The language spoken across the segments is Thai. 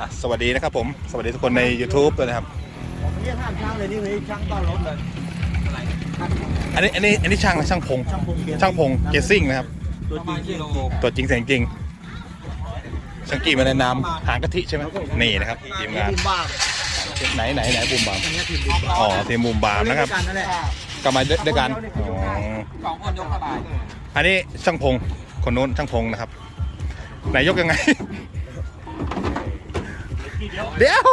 อะสวัสดีนะครับผม สวัสดีทุกคนใน YouTube ด้วยนะครับผมเรียกห้ามช่างเลยนี่เลยช่างต้อนรถเลยอันนี้อันนี้อันนี้ช่างนะช่างพง ช่างพงเกียร์ช่างพงเกสซิ่งนะครับ ตัวจริงเกียร์ตัวจริงเสียงจริงช่างกี้มาในนามหางกะทิใช่ไหมนี่นะครับทีมงานบุมบ้าไหนไหนไหนบูมบามอันนี้ทีมบุมบ้าอ๋อทีมบูมบามนะครับเล่นด้วยกันนั่นแหละก็มาด้วยด้วยกันอ๋อสองคนยกสบายอันนี้ช่างพงคนโน้นช่างพงนะครับไหนยกยังไง เดี๋ยว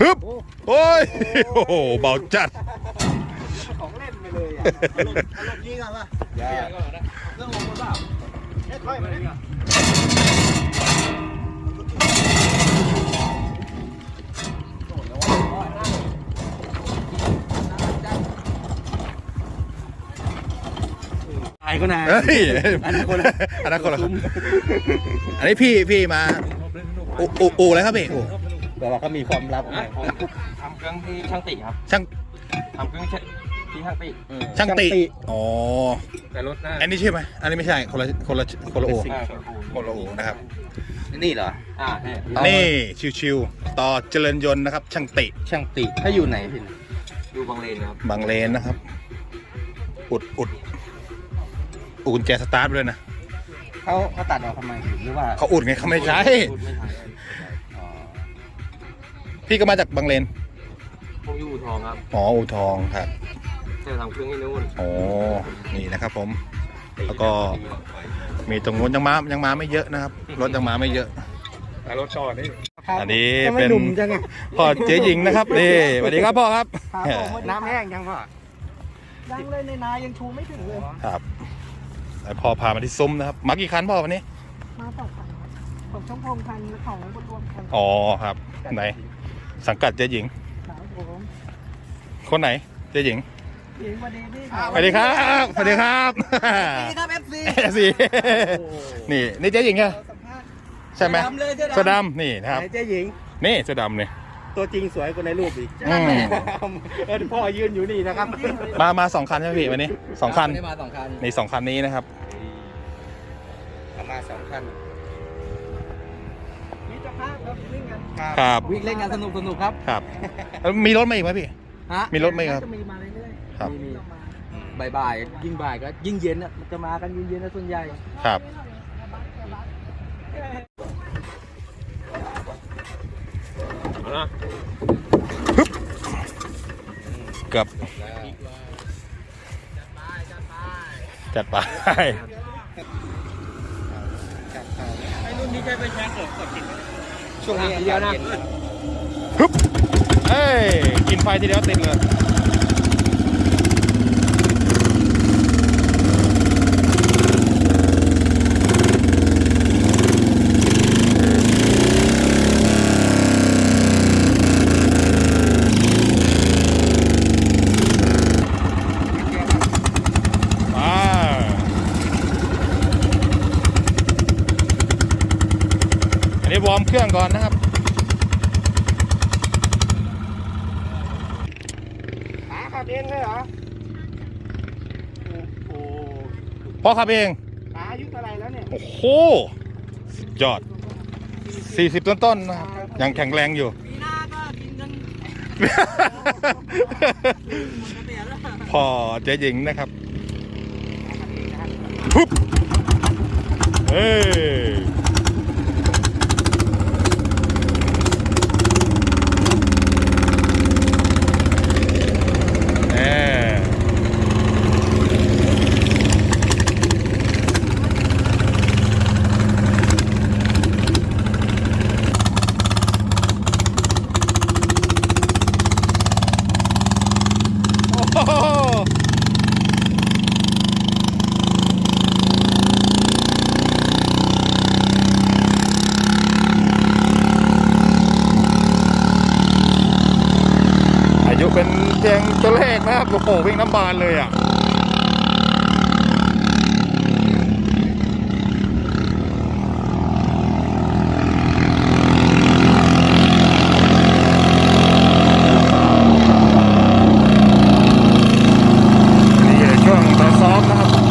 ฮึบ โอ้ย โอ้โห เบาจัด ของเล่นไปเลยอะอารมณ์อารมณ์ยิงกันป่ะเรื่องลงมาเปล่าเอ๊ะค่อยมาเลย ตายก็นายเฮ้ยอันนั้นคนละอันนั้นคนละอันนี้พี่พี่มาอูอูอูอะไรครับพี่อูแต่ว่าเขามีความลับทำเครื่องที่ช่างติครับ ช่างทำเครื่องที่ที่ช่างติช่างติอ๋อแต่รถหน้าอันนี้ใช่ไหมอันนี้ไม่ใช่คนละคนละคนละโออ่าคนละโอนะครับ นี่เหรออ่าเนี่ยนี่ชิวๆต่อเจริญยนต์นะครับ ช่างติ ช่างติถ้าอยู่ไหนพี่ดูบางเลนครับบางเลนนะครับ อุดอุด อุดกุญแจสตาร์ทไปด้วยนะเขาเขาตัดออกทำไมหรือว่าเขาอุดไงเขาไม่ใช้ พูดไม่ทันอ๋อพี่ก็มาจากบางเลนพวกยูทองครับอ๋ออูทองครับจะทำเครื่องที่นู่นอ๋อนี่นะครับผม แล้วก็ มีตรงนู้นยังมายังมาไม่เยอะนะครับ รถยังมาไม่เยอะ แต่รถจอดนี่อันนี้ทำไมเป็น หนุ่มจังอะพ่อเจ๊หญิงนะครับนี่สวัสดีครับพ่อครับน้ำแห้งยังพ่อยังเลยในนายังชูไม่ถึงเลย ครับ แล้วพ่อพามาที่ซุ้มนะครับมากี่คันพ่อวันนี้ มาสองคันครับผมช่องพงพันธุ์ของบนรวมกันอ๋อครับ ไหน สังกัดเจ๊หญิงครับผมคนไหนเจ๊หญิงหญิงวันดีพี่สวัสดีครับสวัสดีครับนี่ครับ FC เอซีนี่นี่เจ๊หญิงใช่สัมภาษณ์ ใช่ไหมดำเลยเสื้อเสื้อดำดำนี่นะครับ ไหนเจ๊หญิง นี่เสื้อดำเนี่ย ตัวจริงสวยกว่าในรูปอีกอืม เออพ่อยืนอยู่นี่นะครับมามาสองคันใช่ไหมพี่วันนี้สองคันได้มาสองคัน นี่สองคันนี้นะครับเอามา สองคันมิตรภาพครับวิ่งกันครับวิ่งเล่นกันสนุกสนุกครับครับแล้วมีรถมาอีกไหมพี่ ฮะมีรถไหมครับจะมีมาเรื่อยครับๆมีเรามาบ่ายๆยิ่งบ่ายก็ยิ่งเย็นอะมันจะมากันยิ่งเย็นนะส่วนใหญ่ ครับ เกือบจัดไปไอ้รุ่นนี้ใช้ไปแชร์เกิดกดติดช่วงนี้เดียวนะ ฮึบเอ้ย กินไฟทีเดียวติดเลย อ่าอันนี้วอร์ม เครื่องก่อนนะครับหาขับเองเลยเหรอ โอ้โหพ่อขับเองหาอายุเท่าไหรแล้วเนี่ยโอ้โหสุดยอด 40 ต้นๆนะครับ ยังแข็งแรงอยู่ ปีหน้าก็กินกันพ่อเจ๊หญิงนะครับ ปุ๊บเฮ้ยแน่โอ้โห อายุ เป็นเพียงตัวเลขนะครับโอ้โหวิ่งน้ำบานเลยอะนี่ช่วงตอนซ้อมนะครับ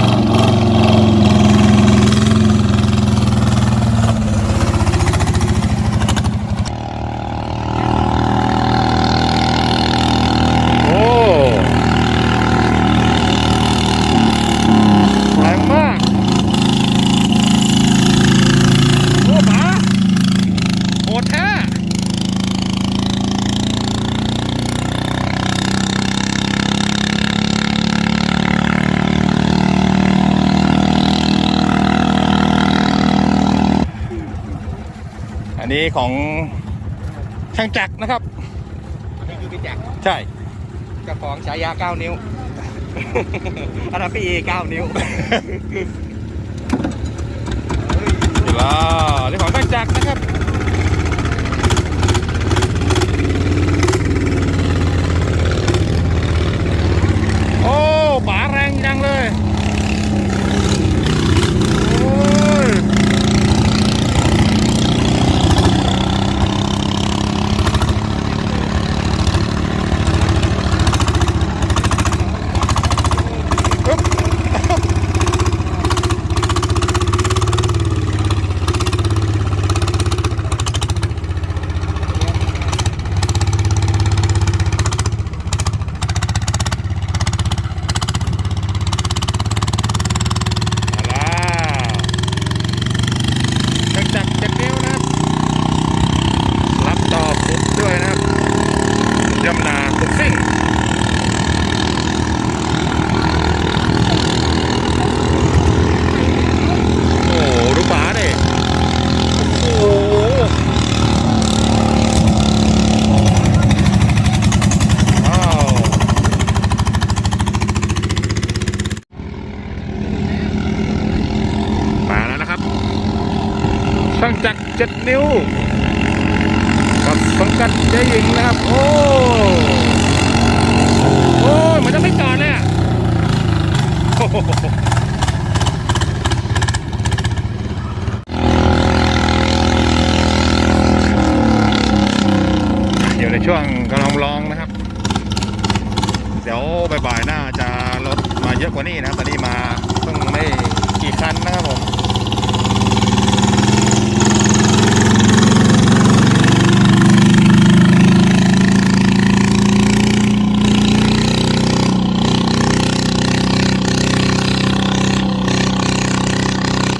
นี้ ของช่างจักรนะครับนี่คือพี่แจ็คใช่เจ้าของฉายาเก้านิ้ว อันนั้นพี่เอเก้านิ้วนี่ล่ะนี่ของช่างจักรนะครับ โอ้ป๋าแรงจังเลย โอ้ย เอาล่ะเครื่องจักรเจ็ดนิ้วนะครับ รับต่อปุ๊บด้วยนะครับย่ำนาปุ๊บซิ่ง โอ้โหดูป๋าดิโอ้โหว้าวมาแล้วนะครับ ช่างจักรเจ็ดนิ้วกับสังกัดเจ๊หญิงนะครับ โอ้โอ้เหมือนจะไม่จอดเลยอะอ้โหเดี๋ยวในช่วงกำลังลองนะครับ เดี๋ยวบ่ายๆหน้าจะรถมาเยอะกว่านี้นะครับตอนนี้มาเพิ่งไม่กี่คันนะครับผม